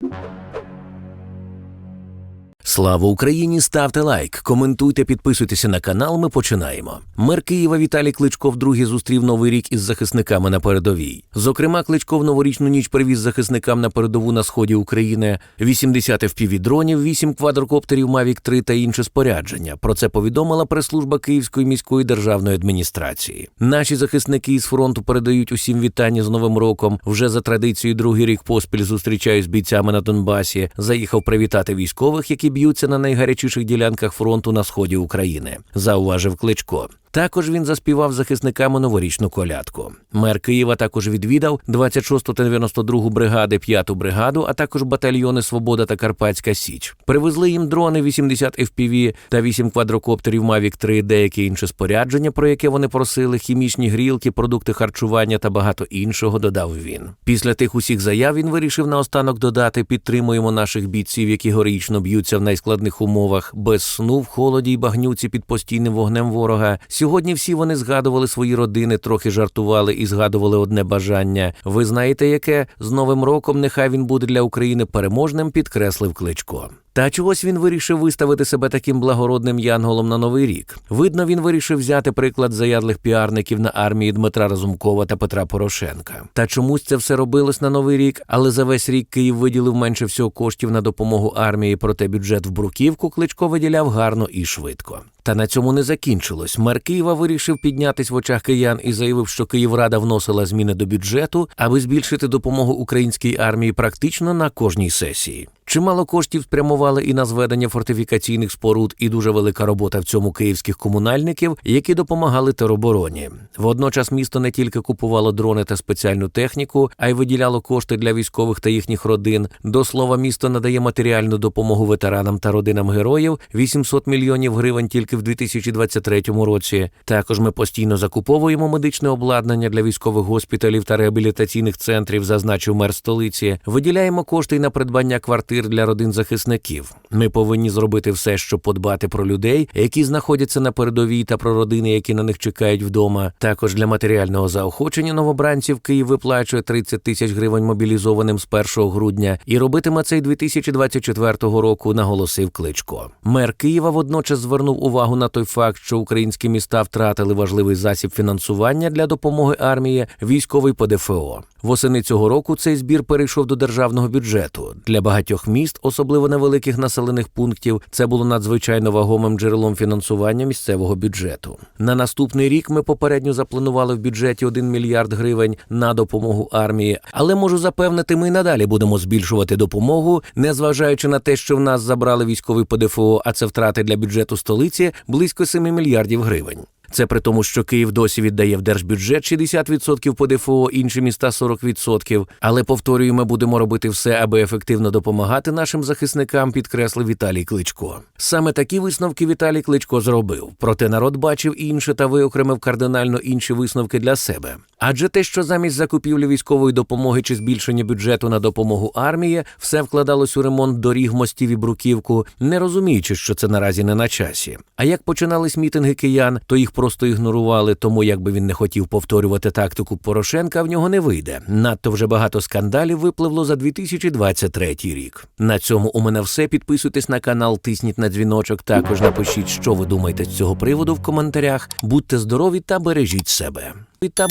you Слава Україні! Ставте лайк, коментуйте, підписуйтеся на канал. Ми починаємо. Мер Києва Віталій Кличко вдруге зустрів новий рік із захисниками на передовій. Зокрема, Кличко в новорічну ніч привіз захисникам на передову на сході України 80 FPV-дронів, 8 квадрокоптерів Mavic 3 та інше спорядження. Про це повідомила прес-служба Київської міської державної адміністрації. Наші захисники із фронту передають усім вітання з Новим роком. Вже за традицією другий рік поспіль зустрічаюсь з бійцями на Донбасі. Заїхав привітати військових, які б'ються на найгарячіших ділянках фронту на сході України. Зауважив Кличко. Також він заспівав захисниками новорічну колядку. Мер Києва також відвідав 26 та 92 бригади, 5 бригаду, а також батальйони Свобода та Карпатська Січ. Привезли їм дрони 80 FPV та 8 квадрокоптерів Mavic 3, деяке інше спорядження, про яке вони просили, хімічні грілки, продукти харчування та багато іншого. Додав він. Після тих усіх заяв він вирішив наостанок додати: підтримуємо наших бійців, які героїчно б'ються в найскладних умовах, без сну, в холоді й багнюці під постійним вогнем ворога. Сьогодні всі вони згадували свої родини, трохи жартували і згадували одне бажання. Ви знаєте, яке з Новим роком нехай він буде для України переможним, підкреслив Кличко. Та чогось він вирішив виставити себе таким благородним янголом на новий рік. Видно, він вирішив взяти приклад заядлих піарників на армії Дмитра Разумкова та Петра Порошенка. Та чомусь це все робилось на новий рік, але за весь рік Київ виділив менше всього коштів на допомогу армії, проте бюджет в бруківку кличко виділяв гарно і швидко. Та на цьому не закінчилось. Мер Києва вирішив піднятись в очах киян і заявив, що Київрада вносила зміни до бюджету, аби збільшити допомогу українській армії практично на кожній сесії. Чимало коштів спрямували і на зведення фортифікаційних споруд, і дуже велика робота в цьому київських комунальників, які допомагали теробороні. Водночас місто не тільки купувало дрони та спеціальну техніку, а й виділяло кошти для військових та їхніх родин. До слова, місто надає матеріальну допомогу ветеранам та родинам героїв 800 мільйонів гривень тільки в 2023 році. Також ми постійно закуповуємо медичне обладнання для військових госпіталів та реабілітаційних центрів, зазначив мер столиці. Виділяємо кошти й на придбання квартир для родин захисників. Ми повинні зробити все, щоб подбати про людей, які знаходяться на передовій, та про родини, які на них чекають вдома. Також для матеріального заохочення новобранців Київ виплачує 30 тисяч гривень мобілізованим з 1 грудня і робитиме це й 2024 року, наголосив Кличко. Мер Києва водночас звернув увагу на той факт, що українські міста втратили важливий засіб фінансування для допомоги армії військовий ПДФО. Восени цього року цей збір перейшов до державного бюджету. Для багатьох міст, особливо невеликих населених пунктів, це було надзвичайно вагомим джерелом фінансування місцевого бюджету. На наступний рік ми попередньо запланували в бюджеті 1 мільярд гривень на допомогу армії, але можу запевнити, ми надалі будемо збільшувати допомогу, незважаючи на те, що в нас забрали військовий ПДФО, а це втрати для бюджету столиці близько 7 мільярдів гривень. Це при тому, що Київ досі віддає в держбюджет 60% по ДФО, інші міста 40%. Але повторюю, ми будемо робити все, аби ефективно допомагати нашим захисникам, підкреслив Віталій Кличко. Саме такі висновки Віталій Кличко зробив. Проте народ бачив інше та виокремив кардинально інші висновки для себе. Адже те, що замість закупівлі військової допомоги чи збільшення бюджету на допомогу армії, все вкладалось у ремонт доріг, мостів і бруківку, не розуміючи, що це наразі не на часі. А як починались мітинги киян, то їх просто ігнорували, тому якби він не хотів повторювати тактику Порошенка, в нього не вийде. Надто вже багато скандалів випливло за 2023 рік. На цьому у мене все. Підписуйтесь на канал, тисніть на дзвіночок. Також напишіть, що ви думаєте з цього приводу в коментарях. Будьте здорові та бережіть себе. І та